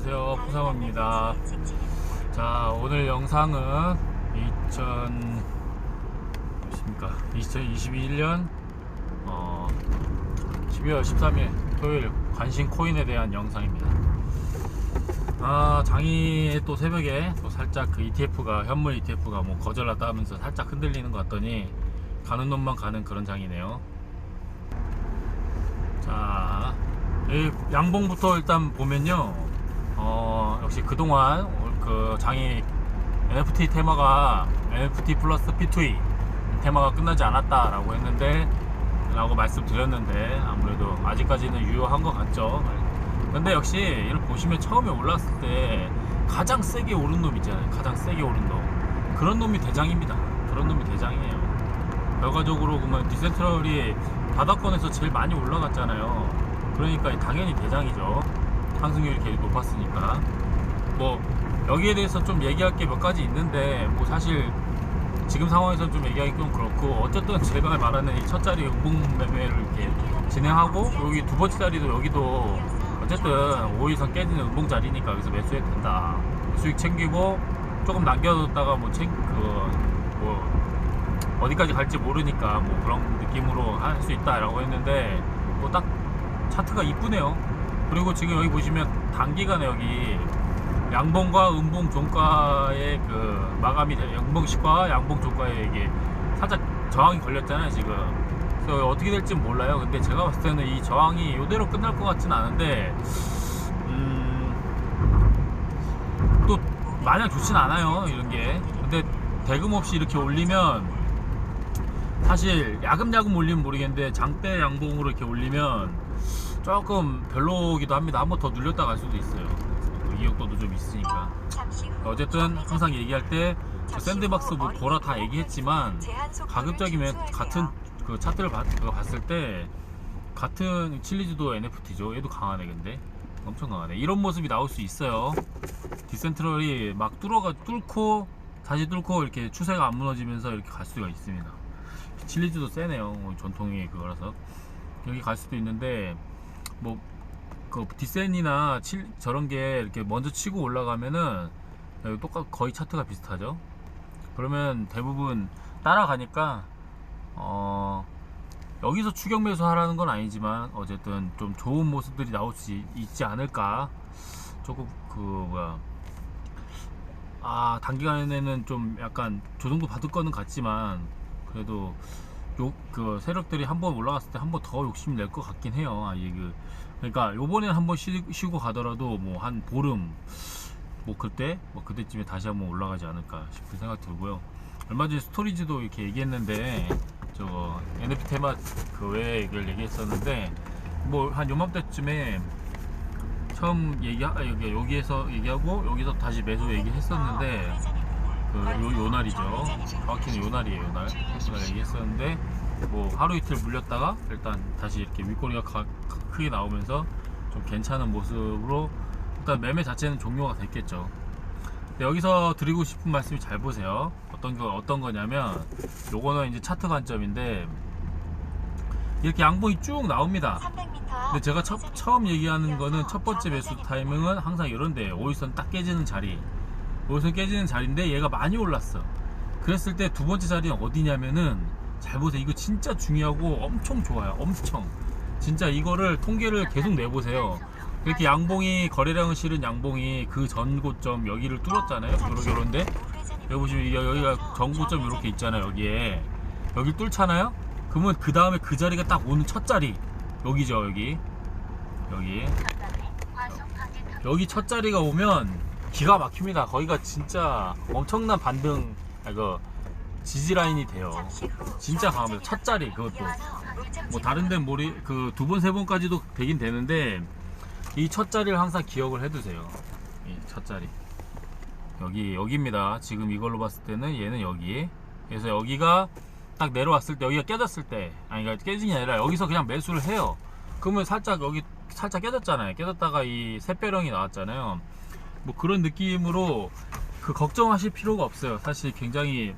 안녕하세요. 포상호입니다. 자 오늘 영상은 2000 몇십니까? 2021년 어, 12월 13일 토요일 관심 코인에 대한 영상입니다. 아 장이 또 새벽에 또 살짝 그 ETF가 현물 ETF가 뭐 거절났다 하면서 살짝 흔들리는 것 같더니 가는 놈만 가는 그런 장이네요. 자, 이 양봉부터 일단 보면요. 어, 역시 그동안 그 장이 NFT 테마가 NFT 플러스 P2E 테마가 끝나지 않았다라고 했는데 라고 말씀드렸는데 아무래도 아직까지는 유효한 것 같죠. 근데 역시 이걸 보시면 처음에 올랐을 때 가장 세게 오른 놈 있잖아요. 가장 세게 오른 놈. 그런 놈이 대장입니다. 그런 놈이 대장이에요. 결과적으로 그러면 디센트럴이 바닥권에서 제일 많이 올라갔잖아요. 그러니까 당연히 대장이죠. 상승률이 제일 높았으니까. 뭐 여기에 대해서 좀 얘기할 게 몇 가지 있는데 뭐 사실 지금 상황에서 좀 얘기하기 좀 그렇고 어쨌든 제가 말하는 이 첫 자리 음봉 매매를 이렇게 진행하고 여기 두 번째 자리도 여기도 어쨌든 5일선 깨지는 음봉 자리니까 여기서 매수해도 된다. 수익 챙기고 조금 남겨뒀다가 뭐 챙, 그, 뭐 어디까지 갈지 모르니까 뭐 그런 느낌으로 할 수 있다라고 했는데 뭐 딱 차트가 이쁘네요. 그리고 지금 여기 보시면 단기간에 여기 양봉과 음봉 종가의 그 마감이 돼 양봉식과 양봉 종가에 이게 살짝 저항이 걸렸잖아요 지금. 그래서 어떻게 될지 몰라요. 근데 제가 봤을 때는 이 저항이 이대로 끝날 것 같지는 않은데 음, 또 마냥 좋진 않아요 이런 게. 근데 대금 없이 이렇게 올리면 사실 야금야금 올리면 모르겠는데 장대 양봉으로 이렇게 올리면 조금 별로기도 합니다. 한 번 더 눌렸다 갈 수도 있어요. 그 이역도도 좀 있으니까. 어쨌든 항상 얘기할 때저 샌드박스 뭐 보라 다 얘기했지만 가급적이면 같은 그 차트를 봤, 봤을 때 같은 칠리즈도 NFT죠. 얘도 강하네 근데 엄청 강하네. 이런 모습이 나올 수 있어요. 디센트럴이 막 뚫어가 뚫고 다시 뚫고 이렇게 추세가 안 무너지면서 이렇게 갈 수가 있습니다. 칠리즈도 세네요. 어, 전통의 그거라서 여기 갈 수도 있는데 뭐그 디센이나 칠, 저런 게 이렇게 먼저 치고 올라가면은 똑같 거의 차트가 비슷하죠. 그러면 대부분 따라가니까 어 여기서 추격 매수 하라는 건 아니지만 어쨌든 좀 좋은 모습들이 나올 수 있지 않을까 조금 그 뭐야 아 단기간에는 좀 약간 조정도 받을 거는 같지만 그래도 요그 세력들이 한 번 올라갔을 때 한 번 더 욕심 낼 것 같긴 해요. 아 예 그 그러니까 요번에는 한번 쉬고 가더라도 뭐 한 보름 뭐 그때 뭐 그때쯤에 다시 한번 올라가지 않을까 싶은 생각 들고요. 얼마 전에 스토리지도 이렇게 얘기했는데 저 NFT 테마 그 외에 이걸 얘기했었는데 뭐 한 요맘때쯤에 처음 얘기 아, 여기 여기에서 얘기하고 여기서 다시 매수 얘기했었는데 그 요, 요 날이죠. 정확히는 요 날이에요. 요 날. 그날 얘기했었는데 뭐 하루 이틀 물렸다가 일단 다시 이렇게 윗꼬리가 가- 크게 나오면서 좀 괜찮은 모습으로 일단 매매 자체는 종료가 됐겠죠. 여기서 드리고 싶은 말씀이 잘 보세요. 어떤 거 어떤 거냐면 요거는 이제 차트 관점인데 이렇게 양봉이 쭉 나옵니다. 근데 제가 첫, 처음 얘기하는 거는 첫 번째 매수 타이밍은 항상 이런데 5일선 딱 깨지는 자리 5일선 깨지는 자리인데 얘가 많이 올랐어. 그랬을 때 두 번째 자리는 어디냐면은 잘 보세요. 이거 진짜 중요하고 엄청 좋아요. 엄청. 진짜 이거를 통계를 계속 내보세요. 이렇게 양봉이 거래량을 실은 양봉이 그 전 고점 여기를 뚫었잖아요. 요렇게 요런데. 여기 보시면 이- 여기가 전 고점 이렇게 있잖아요 여기에. 여기 뚫잖아요? 그러면 그 다음에 그 자리가 딱 오는 첫 자리. 여기죠 여기. 여기. 여기 첫 자리가 오면 기가 막힙니다. 거기가 진짜 엄청난 반등 아 이거 지지 라인이 돼요. 진짜 강합니다. 첫 자리 그것도. 뭐 다른 데는 모르 그두 번 세 번까지도 되긴 되는데 이 첫 자리를 항상 기억을 해두세요. 이 첫 자리. 여기 여기입니다. 지금 이걸로 봤을 때는 얘는 여기. 그래서 여기가 딱 내려왔을 때 여기가 깨졌을 때 아니 그러니까 깨진 게 아니라 여기서 그냥 매수를 해요. 그러면 살짝 여기 살짝 깨졌잖아요. 깨졌다가 이 샛별형이 나왔잖아요 뭐 그런 느낌으로 그 걱정하실 필요가 없어요 사실 굉장히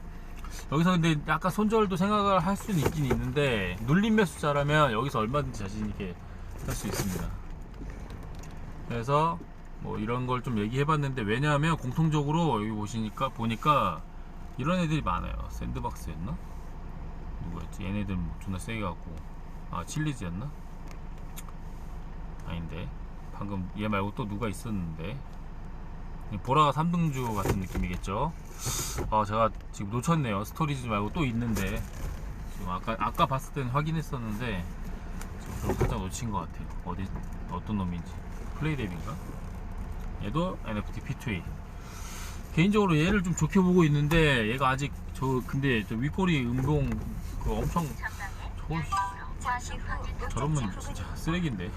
여기서 근데 약간 손절도 생각을 할 수는 있긴 있는데 눌림 매수자라면 여기서 얼마든지 자신 있게 할 수 있습니다 그래서 뭐 이런 걸 좀 얘기해봤는데 왜냐하면 공통적으로 여기 보시니까 보니까 이런 애들이 많아요. 샌드박스였나? 누구였지? 얘네들 뭐 존나 세게 갖고 아 칠리즈였나? 아닌데 방금 얘 말고 또 누가 있었는데 보라가 3등주 같은 느낌이겠죠? 아 제가 지금 놓쳤네요. 스토리지 말고 또 있는데 지금 아까 아까 봤을 때는 확인했었는데 지금 좀 살짝 놓친 것 같아요. 어디 어떤 놈인지 플레이랩인가? 얘도 NFT P2A. 개인적으로 얘를 좀 좋게 보고 있는데 얘가 아직 저 근데 저 윗꼬리 음봉 그 엄청 저 저러면 진짜 쓰레기인데.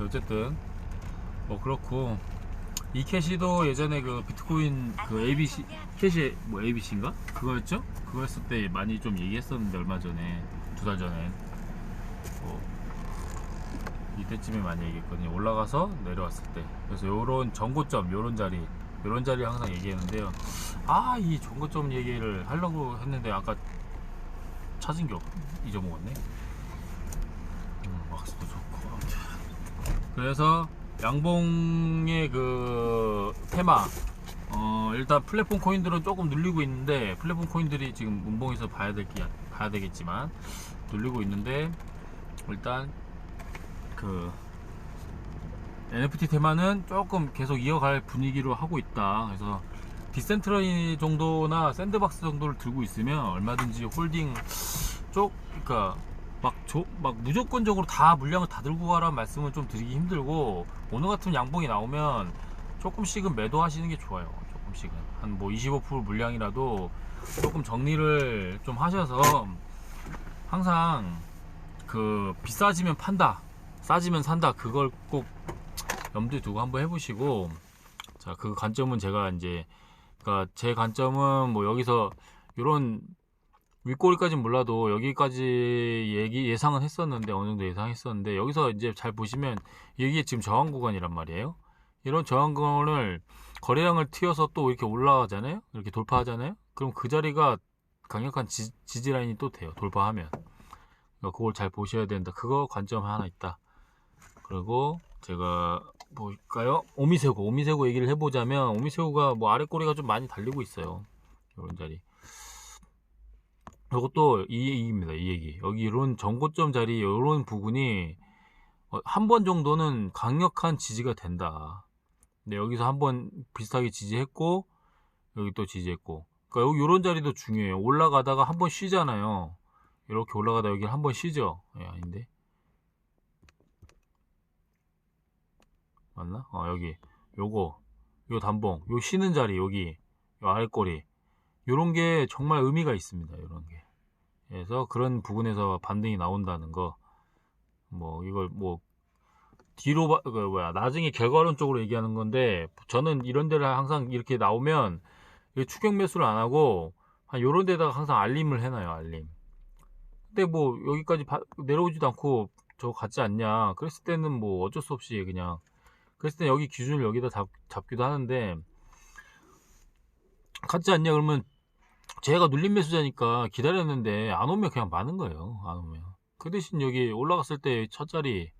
어쨌든 뭐 그렇고 이 캐시도 예전에 그 비트코인 그 ABC 캐시 뭐 ABC인가 그거였죠? 그거 했을 때 많이 좀 얘기했었는데 얼마 전에 두 달 전에 뭐 이때쯤에 많이 얘기했거든요. 올라가서 내려왔을 때 그래서 요런 전고점 요런 자리 요런 자리 항상 얘기했는데요. 아이 전고점 얘기를 하려고 했는데 아까 찾은 게 없, 잊어먹었네. 음, 왁스도 좋고 그래서 양봉의 그 테마 어 일단 플랫폼 코인들은 조금 눌리고 있는데 플랫폼 코인들이 지금 운봉에서 봐야 될게 봐야 되겠지만 눌리고 있는데 일단 그 NFT 테마는 조금 계속 이어갈 분위기로 하고 있다. 그래서 디센트러이 정도나 샌드박스 정도를 들고 있으면 얼마든지 홀딩 쪽 그러니까 막, 조, 막 무조건적으로 다 물량을 다 들고 가라는 말씀은 좀 드리기 힘들고 오늘 같은 양봉이 나오면 조금씩은 매도하시는 게 좋아요. 조금씩은 한 뭐 25% 물량이라도 조금 정리를 좀 하셔서 항상 그 비싸지면 판다, 싸지면 산다 그걸 꼭 염두에 두고 한번 해보시고 자 그 관점은 제가 이제 그러니까 제 관점은 뭐 여기서 이런 윗꼬리까지는 몰라도 여기까지 얘기 예상은 했었는데 어느 정도 예상했었는데 여기서 이제 잘 보시면 이게 지금 저항 구간이란 말이에요. 이런 저항 구간을 거래량을 튀어서 또 이렇게 올라가잖아요. 이렇게 돌파하잖아요. 그럼 그 자리가 강력한 지, 지 라인이 또 돼요. 돌파하면. 그러니까 그걸 잘 보셔야 된다. 그거 관점 하나 있다. 그리고 제가 볼까요? 오미세고, 오미세고 얘기를 해보자면 오미세고가 뭐 아래 꼬리가 좀 많이 달리고 있어요. 이런 자리. 이것도 이 얘기입니다. 이 얘기. 여기 이런 전고점 자리 이런 부분이 어, 한번 정도는 강력한 지지가 된다. 근데 여기서 한 번 비슷하게 지지했고 여기 또 지지했고. 그러니까 여기 이런 자리도 중요해요. 올라가다가 한 번 쉬잖아요. 이렇게 올라가다 여기 한 번 쉬죠. 예, 아닌데. 맞나? 어, 여기. 요거. 요 단봉. 요 쉬는 자리 여기. 요 아랫꼬리. 요런 게 정말 의미가 있습니다. 요런 게. 그래서 그런 부분에서 반등이 나온다는 거. 뭐 이걸 뭐 뒤로 봐, 그 뭐야 나중에 결과론적으로 얘기하는 건데 저는 이런 데를 항상 이렇게 나오면 추격 매수를 안 하고 한 요런 데다가 항상 알림을 해놔요 알림. 근데 뭐 여기까지 바- 내려오지도 않고 저 같지 않냐 그랬을 때는 뭐 어쩔 수 없이 그냥 그랬을 때 여기 기준을 여기다 잡, 잡기도 하는데 같지 않냐 그러면 제가 눌림 매수자니까 기다렸는데 안 오면 그냥 많은 거예요. 안 오면. 그 대신 여기 올라갔을 때 첫 자리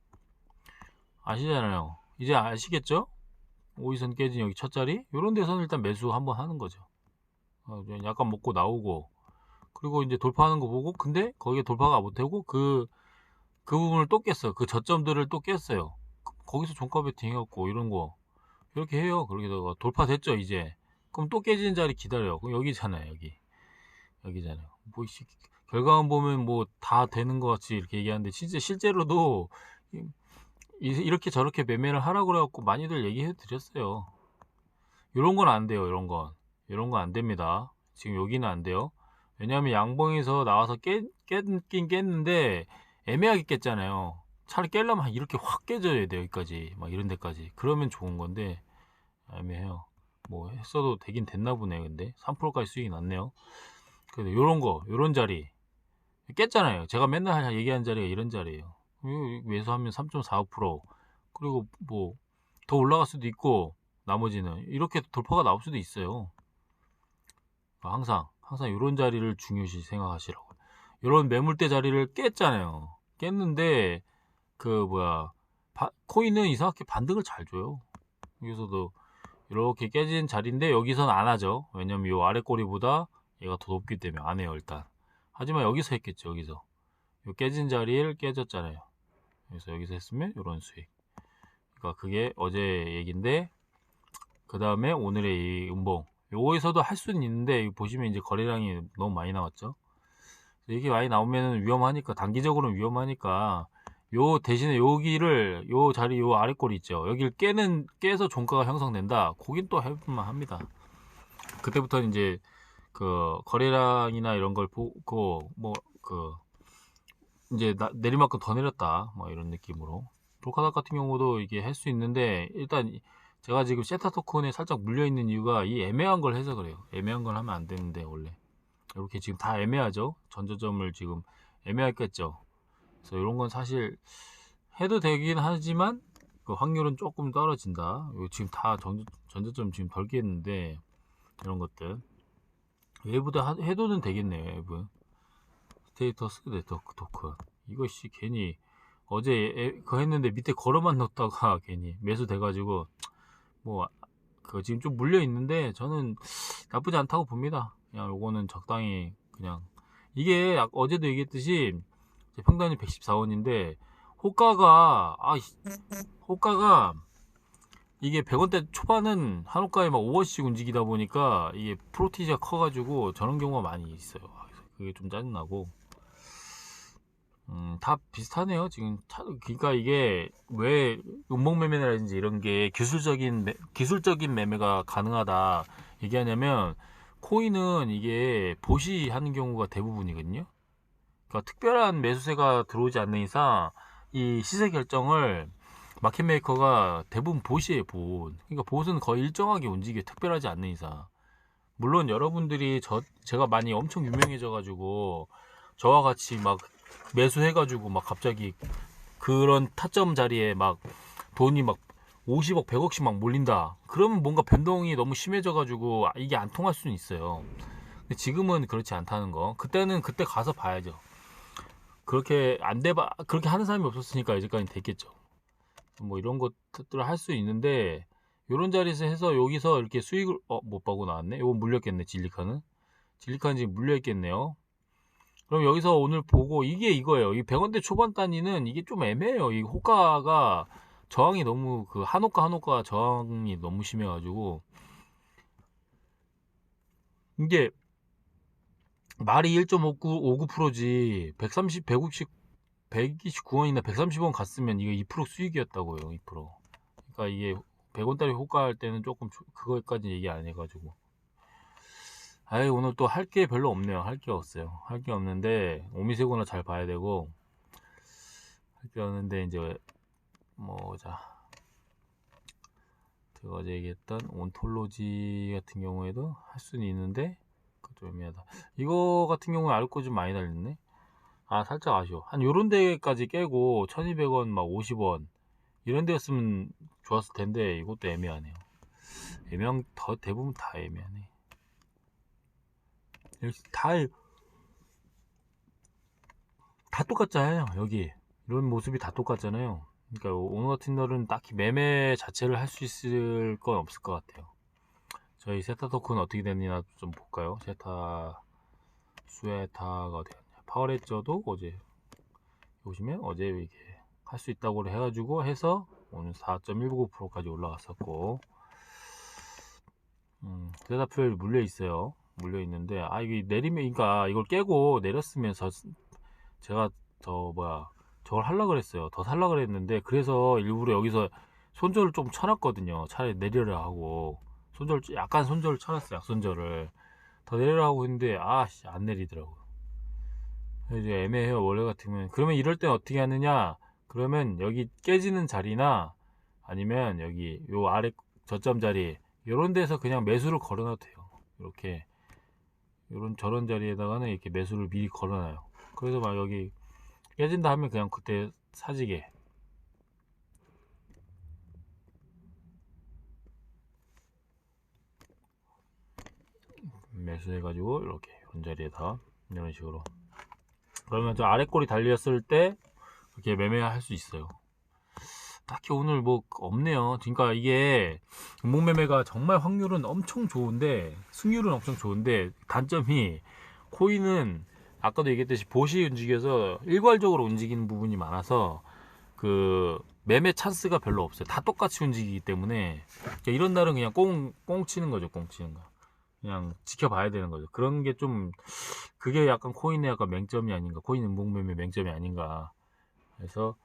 아시잖아요. 이제 아시겠죠? 오이선 깨진 여기 첫 자리? 요런 데서는 일단 매수 한번 하는 거죠. 어, 약간 먹고 나오고. 그리고 이제 돌파하는 거 보고 근데 거기에 돌파가 못되고 그, 그 부분을 또 깼어요. 그 저점들을 또 깼어요. 그- 거기서 종가 베팅 해갖고 이런 거. 이렇게 해요. 그러게다가 돌파됐죠 이제 그럼 또 깨지는 자리 기다려요 그럼 여기잖아요 여기. 여기잖아요. 뭐 이- 결과만 보면 뭐 다 되는 것 같이 이렇게 얘기하는데 실제 실제로도 이렇게 저렇게 매매를 하라고 그래갖고 많이들 얘기해 드렸어요. 이런 건 안 돼요 이런 건. 이런 건 안 됩니다. 지금 여기는 안 돼요. 왜냐하면 양봉에서 나와서 깨, 깼긴 깼는데 애매하게 깼잖아요. 차라리 깰려면 이렇게 확 깨져야 돼요 여기까지. 막 이런 데까지. 그러면 좋은 건데 애매해요 뭐 했어도 되긴 됐나 보네. 근데 3%까지 수익이 났네요. 근데 요런 거 요런 자리 깼잖아요. 제가 맨날 얘기하는 자리가 이런 자리예요. 매수하면 3.45% 그리고 뭐 더 올라갈 수도 있고 나머지는 이렇게 돌파가 나올 수도 있어요. 항상 항상 이런 자리를 중요시 생각하시라고. 이런 매물대 자리를 깼잖아요. 깼는데 그 뭐야 바- 코인은 이상하게 반등을 잘 줘요. 여기서도 이렇게 깨진 자리인데 여기선 안 하죠. 왜냐면 이 아래 꼬리보다 얘가 더 높기 때문에 안 해요 일단. 하지만 여기서 했겠죠 여기서. 이 깨진 자리를 깨졌잖아요. 그래서 여기서 했으면 이런 수익. 그러니까 그게 어제 얘기인데 그 다음에 오늘의 이 음봉. 요거에서도 할 수는 있는데 보시면 이제 거래량이 너무 많이 나왔죠. 이게 많이 나오면 위험하니까 단기적으로는 위험하니까 요 대신에 여기를 요 자리 요 아래 꼴 있죠. 여기를 깨는 깨서 종가가 형성된다. 거긴 또 해볼만 합니다. 그때부터 이제 그 거래량이나 이런 걸 보고 뭐 그 이제 나- 내리만큼 더 내렸다 뭐 이런 느낌으로 볼카닥 같은 경우도 이게 할 수 있는데 일단 제가 지금 세타 토큰에 살짝 물려 있는 이유가 이 애매한 걸 해서 그래요. 애매한 걸 하면 안 되는데 원래 이렇게 지금 다 애매하죠. 전저점을 지금 애매했겠죠. 그래서 이런 건 사실 해도 되긴 하지만 그 확률은 조금 떨어진다. 지금 다 전저, 전저점 지금 덜 깼는데 이런 것들 외부도 하- 해도는 되겠네요. 외부 스테이터스 네트워크 토큰 이것이 괜히 어제 에- 그거 했는데 밑에 걸어만 넣었다가 괜히 매수 돼가지고 뭐 그 지금 좀 물려 있는데 저는 나쁘지 않다고 봅니다. 그냥 요거는 적당히 그냥 이게 아- 어제도 얘기했듯이 제 평단이 114원인데 호가가 아 이- 호가가 이게 100원대 초반은 한 호가에 막 5원씩 움직이다 보니까 이게 프로티지가 커가지고 저런 경우가 많이 있어요. 아, 그게 좀 짜증나고 음, 다 비슷하네요. 지금 차, 그러니까 이게 왜 음목 매매라든지 이런 게 기술적인 매, 기술적인 매매가 가능하다 얘기하냐면 코인은 이게 보시 하는 경우가 대부분이거든요. 그러니까 특별한 매수세가 들어오지 않는 이상 이 시세 결정을 마켓 메이커가 대부분 보시에 보. 그러니까 보는 거의 일정하게 움직여 특별하지 않는 이상. 물론 여러분들이 저 제가 많이 엄청 유명해져 가지고 저와 같이 막 매수해 가지고 막 갑자기 그런 타점 자리에 막 돈이 막 50억, 100억씩 막 몰린다. 그러면 뭔가 변동이 너무 심해져 가지고 이게 안 통할 수는 있어요. 근데 지금은 그렇지 않다는 거. 그때는 그때 가서 봐야죠. 그렇게 안 돼봐 그렇게 하는 사람이 없었으니까 이제까지 됐겠죠. 뭐 이런 것들을 할 수 있는데 이런 자리에서 해서 여기서 이렇게 수익을 어, 못 보고 나왔네. 이거 물렸겠네 진리카는. 진리카는 지금 물려 있겠네요. 그럼 여기서 오늘 보고 이게 이거예요. 이 100원대 초반 단위는 이게 좀 애매해요. 이 호가가 저항이 너무 그 한호가 한호가 저항이 너무 심해가지고 이게 말이 1.59%지 130, 160, 129원이나 130원 갔으면 이거 2% 수익이었다고요. 2%. 그러니까 이게 100원짜리 호가할 때는 조금 조- 그거까지 얘기 안 해가지고. 아이 오늘 또 할 게 별로 없네요. 할 게 없어요. 할 게 없는데 오미세구나 잘 봐야 되고 할 게 없는데 이제 뭐자 제가 어제 얘기했던 온톨로지 같은 경우에도 할 수는 있는데 그것도 애매하다. 이거 같은 경우에 알고 좀 많이 달렸네. 아 살짝 아쉬워. 한 요런 데까지 깨고 1200원 막 50원 이런 데였으면 좋았을 텐데 이것도 애매하네요. 애매한 더 대부분 다 애매하네. 역시 다, 다 똑같잖아요, 여기. 이런 모습이 다 똑같잖아요. 그러니까 오늘 같은 날은 딱히 매매 자체를 할 수 있을 건 없을 것 같아요. 저희 세타 토큰 어떻게 됐느냐 좀 볼까요? 세타, 수에타가 갔냐. 파워레저도 어제, 보시면 어제 이렇게 할 수 있다고 해가지고 해서 오늘 4.199%까지 올라갔었고, 음, 세타 퓨엘 물려 있어요. 물려 있는데 아 이게 내리면 그러니까 이걸 깨고 내렸으면 저 제가 더 뭐야 저걸 할라 그랬어요 더 살라 그랬는데 그래서 일부러 여기서 손절을 좀 쳐놨거든요 차라리 내려라 하고 손절 약간 손절을 쳐놨어요 약손절을. 더 내려라 하고 했는데 아씨 안 내리더라고. 이제 애매해요 원래 같으면. 그러면 이럴 땐 어떻게 하느냐? 그러면 여기 깨지는 자리나 아니면 여기 요 아래 저점 자리 요런 데서 그냥 매수를 걸어놔도 돼요. 이렇게. 이런 저런 자리에다가는 이렇게 매수를 미리 걸어놔요. 그래서 막 여기 깨진다 하면 그냥 그때 사지게. 매수해가지고 이렇게 이런 자리에다 이런 식으로. 그러면 저 아래 꼬리 달렸을 때 이렇게 매매할 수 있어요. 딱히 오늘 뭐 없네요. 그러니까 이게 목매매가 정말 확률은 엄청 좋은데 승률은 엄청 좋은데 단점이 코인은 아까도 얘기했듯이 보시 움직여서 일괄적으로 움직이는 부분이 많아서 그 매매 찬스가 별로 없어요. 다 똑같이 움직이기 때문에 그러니까 이런 날은 그냥 꽁, 꽁 치는 거죠. 꽁 치는 거. 그냥 지켜봐야 되는 거죠. 그런 게 좀 그게 약간 코인의 약간 맹점이 아닌가. 코인 음봉매매 맹점이 아닌가. 그래서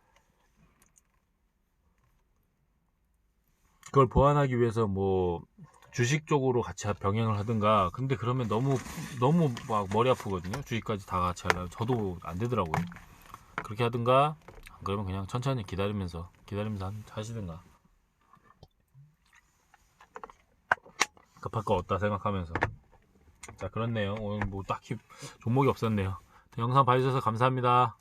그걸 보완하기 위해서 뭐 주식 쪽으로 같이 병행을 하든가 근데 그러면 너무 너무 막 머리 아프거든요 주식까지 다 같이 하려면 저도 안 되더라고요 그렇게 하든가 안 그러면 그냥 천천히 기다리면서 기다리면서 한- 하시든가 급할 거 없다 생각하면서. 자 그렇네요. 오늘 뭐 딱히 종목이 없었네요. 영상 봐주셔서 감사합니다